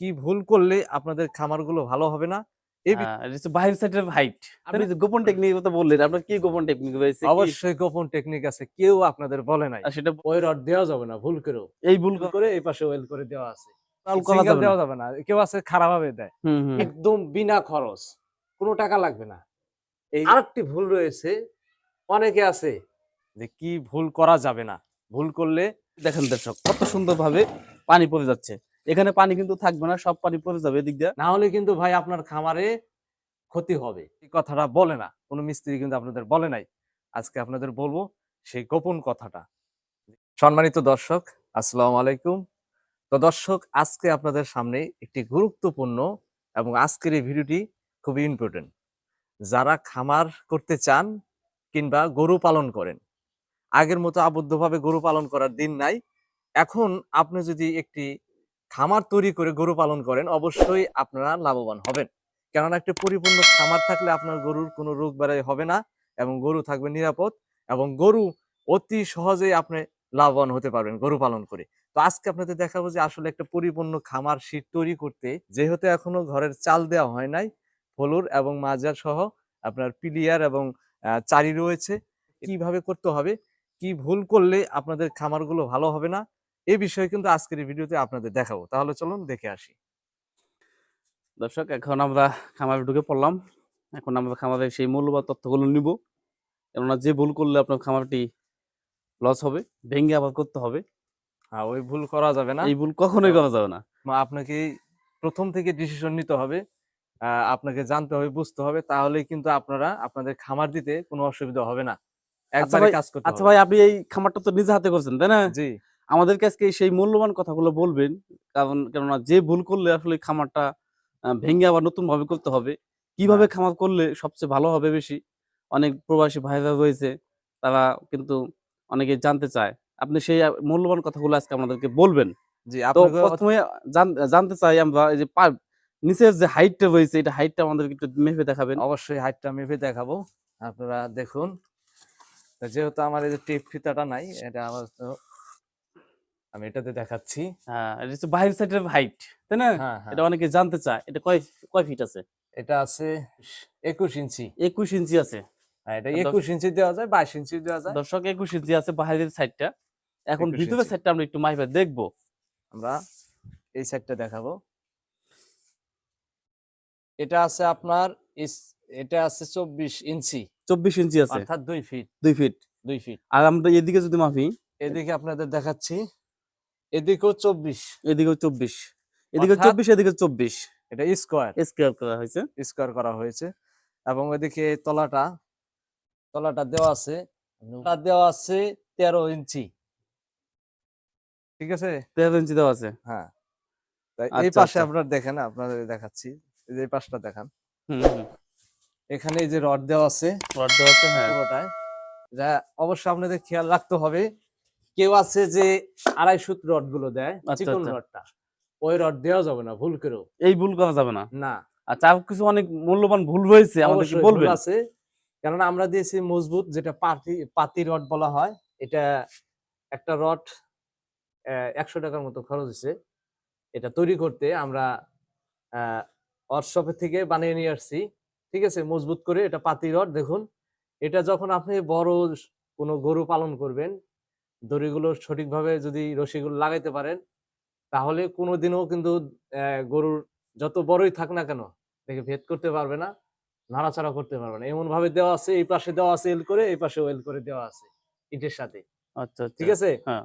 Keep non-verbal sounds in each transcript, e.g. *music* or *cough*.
কি ভুল করলে আপনাদের খামারগুলো ভালো হবে না? এই বি- এটা হচ্ছে বাইরের সাইডের হাইট আপনি যে গোপন টেকনিক কথা বললেন আপনার কি গোপন টেকনিক রয়েছে? অবশ্যই গোপন টেকনিক আছে কেউ আপনাদের বলে নাই। সেটা ওই রড দেওয়া যাবে না ভুল করেও। এই ভুল ভুল করে এই পাশে ওয়েল করে দেওয়া আছে। করা করা Single যাবে না। দেওয়া যাবে না কেউ আছে খারাপ ভাবে দেয় একদম বিনা খরচ কোনো টাকা লাগবে না। এই আরেকটি ভুল রয়েছে অনেকে আছে যে কি ভুল করা যাবে না। ভুল করলে দেখেন দর্শক কত সুন্দর ভাবে পানি পড়ে যাচ্ছে। এখানে পানি কিন্তু থাকবে না, সব পানি পড়ে যাবে এদিক দিয়ে। না হলে কিন্তু ভাই আপনার খামারে ক্ষতি হবে। এই কথাটা বলে না, কোনো মিস্ত্রি কিন্তু আপনাদের বলে নাই। আজকে আপনাদের বলব সেই গোপন কথাটা। সম্মানিত দর্শক, আসসালামু আলাইকুম। তো দর্শক, আজকে আপনাদের সামনে একটি গুরুত্বপূর্ণ এবং আজকের এই ভিডিওটি খুবই ইম্পর্টেন্ট যারা খামার করতে চান কিংবা গরু পালন করেন, আগের মতো আবদ্ধভাবে গরু পালন করার দিন নাই। এখন আপনি যদি একটি খামার তৈরি করে গরু পালন করেন, অবশ্যই আপনারা লাভবান হবেন। কেননা একটা পরিপূর্ণ খামার থাকলে আপনার গরুর কোনো রোগ বাড়াই হবে না এবং গরু থাকবে নিরাপদ এবং গরু অতি সহজেই আপনি লাভবান হতে পারবেন গরু পালন করে। তো আজকে আপনাদের দেখাবো যে আসলে একটা পরিপূর্ণ খামার শীত তৈরি করতে যেহেতু এখনও ঘরের চাল দেওয়া হয় নাই, ফলুর এবং মাজার সহ আপনার পিলিয়ার এবং চারি রয়েছে, কীভাবে করতে হবে, কি ভুল করলে আপনাদের খামারগুলো ভালো হবে না এই বিষয়ে কিন্তু আজকের এই ভিডিওতে আপনাদের দেখাবো। তাহলে চলুন দেখে আসি। দর্শক এখন আমরা খামারে ঢুকে পড়লাম। এখন আমরা খামারের সেই মূল্যবান তথ্যগুলো নিব। কেননা যে ভুল করলে আপনার খামারটি লস হবে ভেঙে আবার করতে হবে। হ্যাঁ ওই ভুল করা যাবে না। এই ভুল কখনোই করা যাবে না। আপনাকে প্রথম থেকে ডিসিশন নিতে হবে। আপনাকে জানতে হবে বুঝতে হবে। তাহলে কিন্তু আপনারা আপনাদের খামার দিতে কোনো অসুবিধা হবে না। একবারে কাজ করতে আচ্ছা ভাই আপনি এই খামারটা তো নিজে হাতে করছেন তাই না? জি। আমাদেরকে আজকে সেই মূল্যবান কথাগুলো বলবেন কারণ কেননা যে ভুল করলে আসলে খামারটা ভেঙে আবার নতুন ভাবে করতে হবে। কীভাবে হ্যাঁ। খামার করলে সবচেয়ে ভালো হবে বেশি? অনেক প্রবাসী ভাইরা রয়েছে তারা কিন্তু অনেকে জানতে চায়। আপনি সেই মূল্যবান কথাগুলো আজকে আমাদেরকে বলবেন। তো প্রথমে জানতে চাই আমরা এই যে নিচের যে হাইটটা রয়েছে এটা হাইটটা আমাদেরকে একটু মেপে দেখাবেন। অবশ্যই হাইটটা মেপে দেখাবো। আপনারা দেখুন যেহেতু আমার এই যে টেপ ফিতাটা নাই এটা আমার আমি এটাতে দেখাচ্ছি। হ্যাঁ এটা হচ্ছে বাইরের সাইডের হাইট তাই না? হ্যাঁ হ্যাঁ। এটা অনেকে জানতে চায় এটা কয় কয় ফিট আছে? এটা আছে একুশ ইঞ্চি। একুশ ইঞ্চি আছে। এটা একুশ ইঞ্চি দেওয়া যায় বাইশ ইঞ্চি দেওয়া যায়। দর্শক একুশ ইঞ্চি আছে বাইরের সাইডটা এখন ভিতরের সাইডটা আমরা একটু মাইপে দেখব। আমরা এই সাইডটা দেখাবো। এটা আছে আপনার এটা আছে চব্বিশ ইঞ্চি। চব্বিশ ইঞ্চি আছে। অর্থাৎ দুই ফিট দুই ফিট দুই ফিট আর আমরা এদিকে যদি মাফি এদিকে আপনাদের দেখাচ্ছি। এদিকেও চব্বিশ। এদিকে চব্বিশ। এদিকে চব্বিশ এদিকে চব্বিশ। এটা স্কোয়ার স্কোয়ার করা হয়েছে। স্কোয়ার করা হয়েছে। এবং ওইদিকে তলাটা তলাটা দেওয়া আছে। দেওয়া আছে তেরো ইঞ্চি। ঠিক আছে? তেরো ইঞ্চি দেওয়া আছে। হ্যাঁ। তাই এই আচ্ছা, পাশে আচ্ছা। আপনার দেখেন আপনাদের দেখাচ্ছি। এই যে পাশটা দেখান। এখানে এই যে রড দেওয়া আছে রড দেওয়া আছে হ্যাঁ। পুরোটায়। এটা অবশ্যই আপনাদের খেয়াল রাখতে হবে। কেউ আছে যে আড়াই সুত রডগুলো দেয় আচ্ছা, চিকন আচ্ছা। রডটা ওই রড দেওয়া যাবে না ভুল করেও। এই ভুল করা যাবে না? না। আচ্ছা কিছু অনেক মূল্যবান ভুল আমাদেরকে বলবেন। আছে কেননা আমরা দিয়েছি মজবুত যেটা পাতি পাতি রড বলা হয় এটা একটা রড একশো টাকার মতো খরচ হয়েছে। এটা তৈরি করতে আমরা ওয়ার্কশপের থেকে বানিয়ে নিয়ে আসছি ঠিক আছে? মজবুত করে এটা পাতি রড দেখুন। এটা যখন আপনি বড় কোনো গরু পালন করবেন দড়িগুলো সঠিকভাবে যদি রশিগুলো লাগাইতে পারেন তাহলে কোনোদিনও কিন্তু গরুর যত বড়ই থাক না কেন দেখে ভেদ করতে পারবে না নাড়াচাড়া করতে পারবে না। এমন ভাবে দেওয়া আছে এই পাশে দেওয়া আছে এল করে এই পাশে ওয়েল করে দেওয়া আছে ইটের সাথে। আচ্ছা আচ্ছা। ঠিক আছে? হ্যাঁ।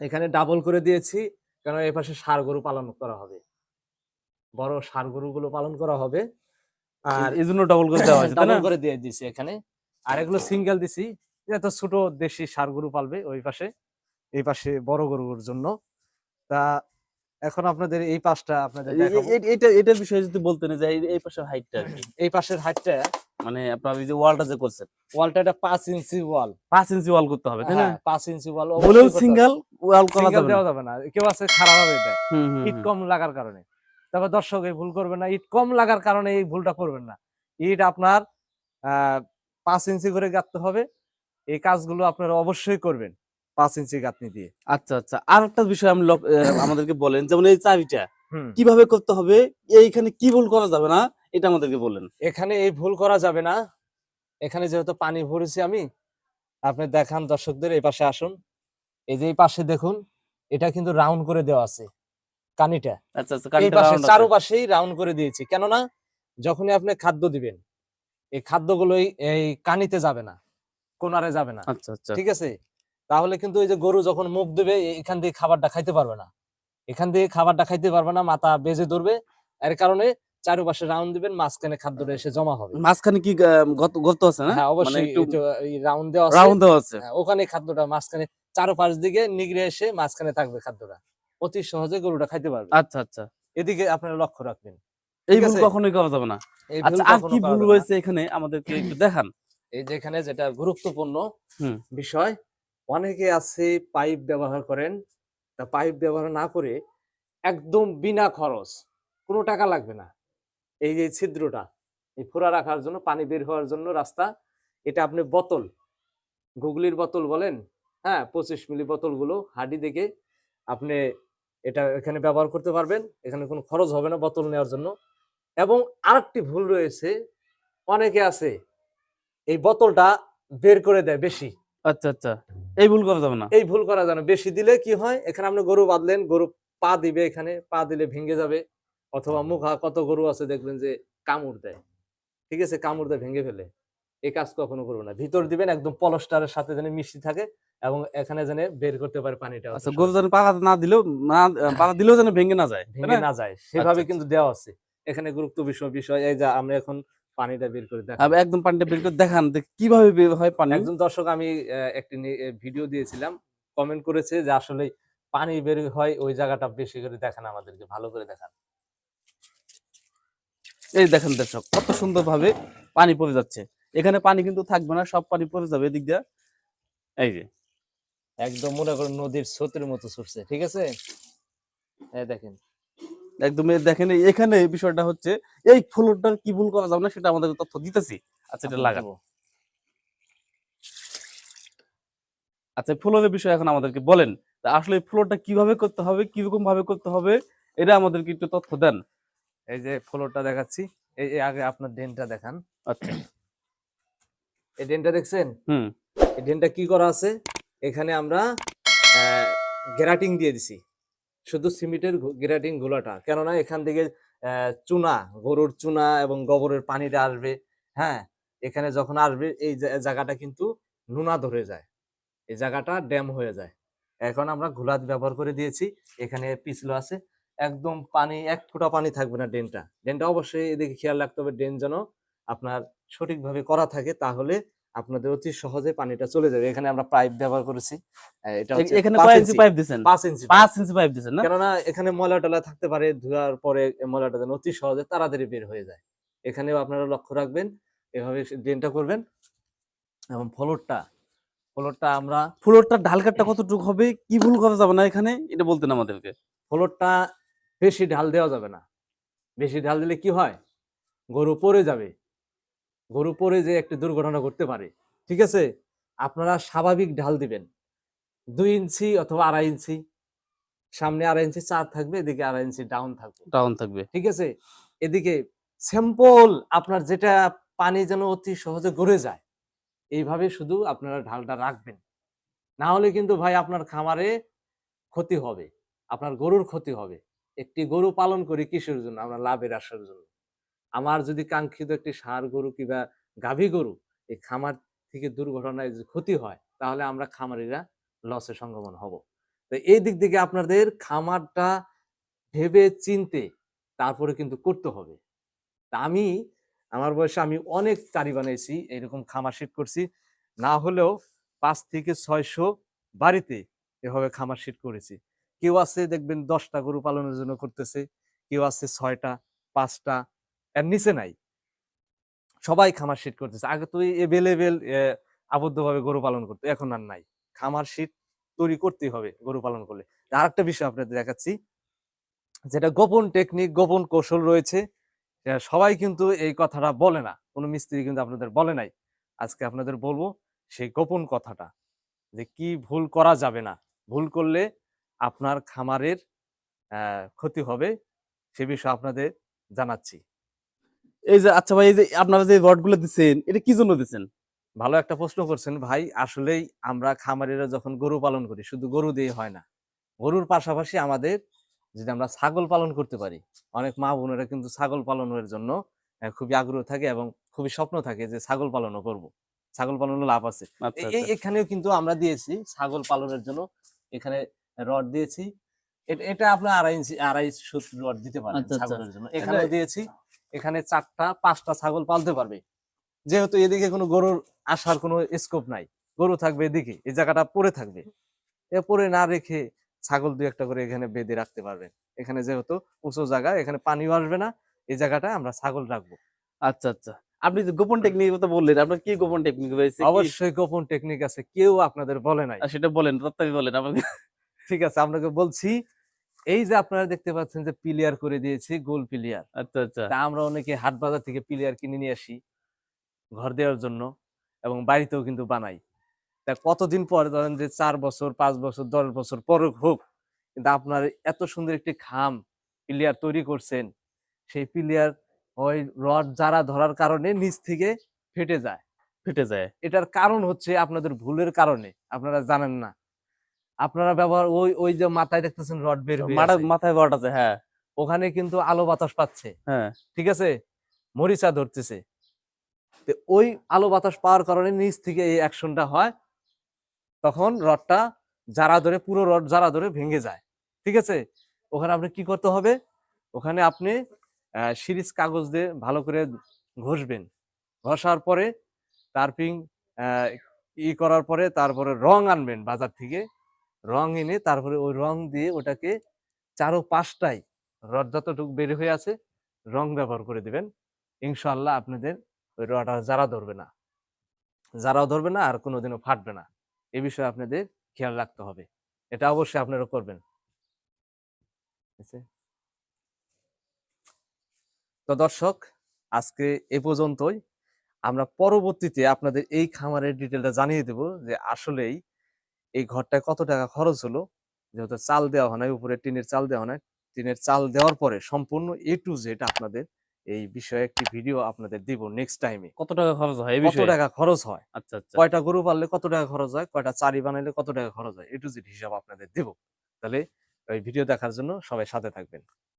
এখানে ডাবল করে দিয়েছি কারণ এই পাশে সার গরু পালন করা হবে। বড় সার গরুগুলো পালন করা হবে। আর এই জন্য ডবল করে দেওয়া হয়েছে তাই না? ডাবল করে দিয়ে দিছি এখানে। আর এগুলো সিঙ্গেল দিছি। এত ছোট দেশি সার গরু পালবে ওই পাশে এই পাশে বড় গরুর জন্য। তা এখন আপনাদের এই পাশটা আপনাদের এটা এটার বিষয়ে যদি বলতেন যে এই- পাশের হাইটটা এই পাশের হাইটটা মানে আপনার এই যে ওয়ালটা যে করছেন ওয়ালটা একটা পাঁচ ইঞ্চি ওয়াল পাঁচ ইঞ্চি ওয়াল করতে হবে তাই না? হ্যাঁ, পাঁচ ইঞ্চি ওয়াল বলেও সিঙ্গেল ওয়াল করা যাবে না। দেওয়া যাবে না। কেউ আছে খারাপ হবে হুম, ইট কম লাগার কারণে। তবে দর্শক এই ভুল করবেন না। ইট কম লাগার কারণে এই ভুলটা করবেন না। ইট আপনার আহ, পাঁচ ইঞ্চি করে গাঁথতে হবে। এই কাজগুলো আপনারা অবশ্যই করবেন পাঁচ ইঞ্চি গাঁথনি দিয়ে। আচ্ছা আচ্ছা। আর একটা বিষয় আমি *coughs* আমাদেরকে বলেন যেমন এই চাবিটা কীভাবে করতে হবে এইখানে কি ভুল করা যাবে না এটা আমাদেরকে বললেন এখানে এই ভুল করা যাবে না। এখানে যেহেতু পানি ভরেছি আমি আপনি দেখান দর্শকদের এই পাশে আসুন। এই যে এই পাশে দেখুন এটা কিন্তু রাউন্ড করে দেওয়া আছে কানিটা। আচ্ছা আচ্ছা। চারুপাশেই রাউন্ড করে দিয়েছি। কেননা যখনই আপনি খাদ্য দিবেন এই খাদ্যগুলোই এই কানিতে যাবে না। কোনারে যাবে না। আচ্ছা আচ্ছা। ঠিক আছে? তাহলে কিন্তু ওই যে গরু যখন মুখ দেবে এখান দিয়ে খাবারটা খাইতে পারবে না। এখান দিয়ে খাবারটা খাইতে পারবে না মাথা বেজে ধরবে। এর কারণে চারুপাশে রাউন্ড দিবেন মাঝখানে খাদ্যটা এসে জমা হবে। মাঝখানে কি গর্ত আছে না? হ্যাঁ মানে অবশ্যই রাউন্ড দেওয়া আছে। রাউন্ড দেওয়া আছে। হ্যাঁ, ওখানে খাদ্যটা মাঝখানে চারোপাশ দিকে নিগড়ে এসে মাঝখানে থাকবে খাদ্যটা। অতি সহজে গরুটা খাইতে পারবে। আচ্ছা আচ্ছা। এদিকে আপনারা লক্ষ্য রাখবেন। এই ভুল কখনোই করা যাবে না। আচ্ছা আর কি ভুল। রয়েছে এখানে আমাদেরকে একটু দেখান? এই যেখানে যেটা গুরুত্বপূর্ণ বিষয় অনেকে আছে পাইপ ব্যবহার করেন। তা পাইপ ব্যবহার না করে একদম বিনা খরচ কোনো টাকা লাগবে না। এই যে ছিদ্রটা এই ফোড়া রাখার জন্য পানি বের হওয়ার জন্য রাস্তা এটা আপনি বোতল গুগলির বোতল বলেন হ্যাঁ পঁচিশ মিলি বোতলগুলো হাডি দেখে আপনি এটা এখানে ব্যবহার করতে পারবেন। এখানে কোনো খরচ হবে না বোতল নেওয়ার জন্য। এবং আরেকটি ভুল রয়েছে অনেকে আছে এই বোতলটা বের করে দেয় বেশি। আচ্ছা আচ্ছা। এই ভুল করা যাবে না। এই ভুল করা না। বেশি দিলে কি হয়? এখানে আপনি গরু বাঁধলেন গরু পা দিবে এখানে পা দিলে ভেঙে যাবে। অথবা মুখা কত গরু আছে দেখবেন যে কামড় দেয়। ঠিক আছে? কামড় দেয় ভেঙে ফেলে। এই কাজ কখনো করব না। ভিতর দিবেন একদম পলস্টারের সাথে যেন মিষ্টি থাকে এবং এখানে যেন বের করতে পারে পানিটা আচ্ছা গরু যেন পাড়া না দিলেও না পাড়া দিলেও যেন ভেঙে না যায় ভেঙে না? যায়। সেভাবে আচ্ছা, কিন্তু দেওয়া আছে। এখানে গুরুত্ব বিষয় বিষয় এই যে আমরা এখন পানিটা বের করে দেখ আবার একদম পানিটা বের করে দেখান কীভাবে বের হয় পানি? একজন দর্শক আমি একটি ভিডিও দিয়েছিলাম কমেন্ট করেছে যে আসলে পানি বের হয় ওই জায়গাটা বেশি করে দেখান আমাদেরকে ভালো করে দেখান। এই দেখেন দর্শক কত সুন্দর ভাবে পানি পড়ে যাচ্ছে। এখানে পানি কিন্তু থাকবে না সব পানি পড়ে যাবে এদিক দিয়ে। এই যে। একদম মনে করেন নদীর স্রোতের মতো ছুটছে ঠিক আছে? এই দেখেন। একদম দেখেন এখানে এই বিষয়টা হচ্ছে এই ফ্লোরটার কি ভুল করা যাবে না সেটা আমাদের তথ্য দিতেছি। আচ্ছা এটা লাগান। দেবো। আচ্ছা ফ্লোরের বিষয় এখন আমাদেরকে বলেন আসলে ফ্লোরটা কীভাবে করতে হবে কীরকম ভাবে করতে হবে এটা আমাদেরকে একটু তথ্য দেন। এই যে ফ্লোরটা দেখাচ্ছি এই আগে আপনার ড্রেনটা দেখান। আচ্ছা। এই ড্রেনটা দেখছেন? হুম। এই ড্রেনটা কি করা আছে? এখানে আমরা গ্যারাটিং দিয়ে দিছি। শুধু সিমেন্টের গ্যারাটিং গোলাটা, কেননা এখান থেকে চুনা, গরুর চুনা এবং গোবরের পানিটা আসবে হ্যাঁ? এখানে যখন আসবে, এই জায়গাটা কিন্তু নুনা ধরে যায়। এই জায়গাটা ড্যাম হয়ে যায়। এখন আমরা ঘোলাত ব্যবহার করে দিয়েছি, এখানে পিছলো আছে। একদম পানি, এক ফোঁটা পানি থাকবে না ড্রেনটা। ড্রেনটা অবশ্যই এদিকে খেয়াল রাখতে হবে, ড্রেন যেন আপনার সঠিকভাবে করা থাকে, তাহলে আপনাদের অতি সহজে পানিটা চলে যাবে। এখানে আমরা পাইপ ব্যবহার করেছি। এটা হচ্ছে এখানে কয় ইঞ্চি। পাইপ দিছেন পাঁচ ইঞ্চি পাঁচ ইঞ্চি পাইপ দিছেন না? কেননা এখানে ময়লা টলা থাকতে পারে ধোয়ার পরে ময়লাটা যেন অতি সহজে তাড়াতাড়ি বের হয়ে যায়। এখানেও আপনারা লক্ষ্য রাখবেন এভাবে ড্রেনটা করবেন এবং ফ্লোরটা ফ্লোরটা আমরা ফ্লোরটার ঢালকাটটা কতটুকু হবে? কি ভুল করা যাবে না এখানে? এটা বলতেন আমাদেরকে। ফ্লোরটা বেশি ঢাল দেওয়া যাবে না। বেশি ঢাল দিলে কি হয়? গরু পড়ে যাবে। গরু পরে যে একটি দুর্ঘটনা ঘটতে পারে ঠিক আছে? আপনারা স্বাভাবিক ঢাল দিবেন। দুই ইঞ্চি অথবা আড়াই ইঞ্চি সামনে আড়াই ইঞ্চি চার থাকবে এদিকে আড়াই ইঞ্চি ডাউন থাকবে। ডাউন থাকবে। ঠিক আছে? এদিকে স্যাম্পল আপনার যেটা পানি যেন অতি সহজে গড়ে যায় এইভাবে শুধু আপনারা ঢালটা রাখবেন। না হলে কিন্তু ভাই আপনার খামারে ক্ষতি হবে আপনার গরুর ক্ষতি হবে। একটি গরু পালন করি কিসের জন্য আমরা লাভের আসার জন্য। আমার যদি কাঙ্ক্ষিত একটি ষাঁড় গরু কিংবা গাভী গরু এই খামার থেকে দুর্ঘটনায় যদি ক্ষতি হয়, তাহলে আমরা খামারিরা লসে সংগমন হব। তো এই দিক থেকে আপনাদের খামারটা ভেবে চিনতে তারপরে কিন্তু করতে হবে। তা আমি, আমার বয়সে আমি অনেক চারি বানিয়েছি এরকম খামার শীট করছি, না হলেও পাঁচ থেকে ছয়শো বাড়িতে এভাবে খামার শীট করেছি। কেউ আছে দেখবেন দশটা গরু পালনের জন্য করতেছে, কেউ আছে ছয়টা, পাঁচটা এর নিচে নাই। সবাই খামার শীট করতেছে। আগে তো এভেলেবেল আবদ্ধভাবে গরু পালন করতো, এখন আর নাই। খামার শীট তৈরি করতেই হবে গরু পালন করলে। আর একটা বিষয় আপনাদের দেখাচ্ছি, যেটা গোপন টেকনিক গোপন কৌশল রয়েছে সবাই কিন্তু এই কথাটা বলে না। কোনো মিস্ত্রি কিন্তু আপনাদের বলে নাই। আজকে আপনাদের বলব সেই গোপন কথাটা, যে কি ভুল করা যাবে না। ভুল করলে আপনার খামারের ক্ষতি হবে, সে বিষয়ে আপনাদের জানাচ্ছি। এই যে আচ্ছা ভাই এই যে আপনারা যে রডগুলো দিচ্ছেন এটা কি জন্য দিচ্ছেন ভালো একটা প্রশ্ন করছেন ভাই। আসলেই আমরা খামারিরা যখন গরু পালন করি শুধু গরু দিয়ে হয় না। গরুর পাশাপাশি আমাদের যদি আমরা ছাগল পালন করতে পারি অনেক মা বোনেরা কিন্তু ছাগল পালনের জন্য খুবই আগ্রহ থাকে এবং খুবই স্বপ্ন থাকে যে ছাগল পালনও করব। ছাগল পালনের লাভ আছে। আচ্ছা আচ্ছা। এখানেও কিন্তু আমরা দিয়েছি ছাগল পালনের জন্য এখানে রড দিয়েছি। এটা আপনার আড়াই ইঞ্চি আড়াই সুত রড দিতে পারেন আচ্ছা, আচ্ছা। ছাগলের জন্য। এখানেও দিয়েছি। এখানে চারটা পাঁচটা ছাগল পালতে পারবে। যেহেতু এদিকে কোনো গরুর আসার কোনো স্কোপ নাই। গরু থাকবে এদিকে এই জায়গাটা পড়ে থাকবে। এ পরে না রেখে ছাগল দুই একটা করে এখানে বেঁধে রাখতে পারবেন। এখানে যেহেতু উঁচু জায়গা এখানে পানিও আসবে না। এই জায়গাটায় আমরা ছাগল রাখব। আচ্ছা আচ্ছা। আপনি যে গোপন টেকনিক কথা বললেন আপনার কি গোপন টেকনিক রয়েছে? অবশ্যই গোপন টেকনিক আছে। কেউ আপনাদের বলে নাই। সেটা বলেন তত্ত্বাবি বলেন। আমাকে ঠিক আছে আপনাকে বলছি এই যে আপনারা দেখতে পাচ্ছেন যে পিলিয়ার করে দিয়েছি গোল পিলিয়ার। আচ্ছা আচ্ছা। তা আমরা অনেকে হাট বাজার থেকে পিলিয়ার কিনে নিয়ে আসি ঘর দেওয়ার জন্য এবং বাড়িতেও কিন্তু বানাই। তা কতদিন পর ধরেন যে চার বছর পাঁচ বছর দশ বছর পর হোক কিন্তু আপনার এত সুন্দর একটি খাম পিলিয়ার তৈরি করছেন সেই পিলিয়ার ওই রড যারা ধরার কারণে নিচ থেকে ফেটে যায়। ফেটে যায়। এটার কারণ হচ্ছে আপনাদের ভুলের কারণে আপনারা জানেন না। আপনারা ব্যবহার ওই ওই যে মাথায় দেখতেছেন রড বের মাথায় বট আছে হ্যাঁ। ওখানে কিন্তু আলো বাতাস পাচ্ছে। হ্যাঁ। ঠিক আছে? মরিচা ধরতেছে। তো ওই আলো বাতাস পাওয়ার কারণে নিচ থেকে এই অ্যাকশনটা হয়। তখন রডটা যারা ধরে পুরো রড যারা ধরে ভেঙে যায়। ঠিক আছে? ওখানে আপনি কি করতে হবে? ওখানে আপনি সিরিজ কাগজ দিয়ে ভালো করে ঘষবেন। ঘষার পরে তারপিং ই করার পরে তারপরে রং আনবেন বাজার থেকে। রং এনে তারপরে ওই রং দিয়ে ওটাকে চারো পাঁচটাই রড যতটুকু বের হয়ে আছে রং ব্যবহার করে দিবেন। ইনশাল্লাহ আপনাদের ওই রড যারা ধরবে না, যারাও ধরবে না আর কোনোদিনও ফাটবে না। এ বিষয়ে আপনাদের খেয়াল রাখতে হবে। এটা অবশ্যই আপনারা করবেন? তো দর্শক, আজকে এ পর্যন্তই। আমরা পরবর্তীতে আপনাদের এই খামারের ডিটেলটা জানিয়ে দেব যে আসলেই এই ঘরটায় কত টাকা খরচ হলো? যেহেতু চাল দেওয়া হয় না উপরে টিনের চাল দেওয়া হয় টিনের চাল দেওয়ার পরে সম্পূর্ণ এ টু জেড আপনাদের এই বিষয়ে একটি ভিডিও আপনাদের দিব নেক্সট টাইমে কত টাকা খরচ হয় এই কত টাকা খরচ হয়? আচ্ছা আচ্ছা। কয়টা গরু পাললে কত টাকা খরচ হয়? কয়টা চারি বানাইলে কত টাকা খরচ হয়? এ টু জেড হিসাব আপনাদের দেব। তাহলে ওই ভিডিও দেখার জন্য সবাই সাথে থাকবেন।